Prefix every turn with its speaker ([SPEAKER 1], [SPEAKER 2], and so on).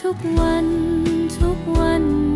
[SPEAKER 1] ทุกวันทุกวัน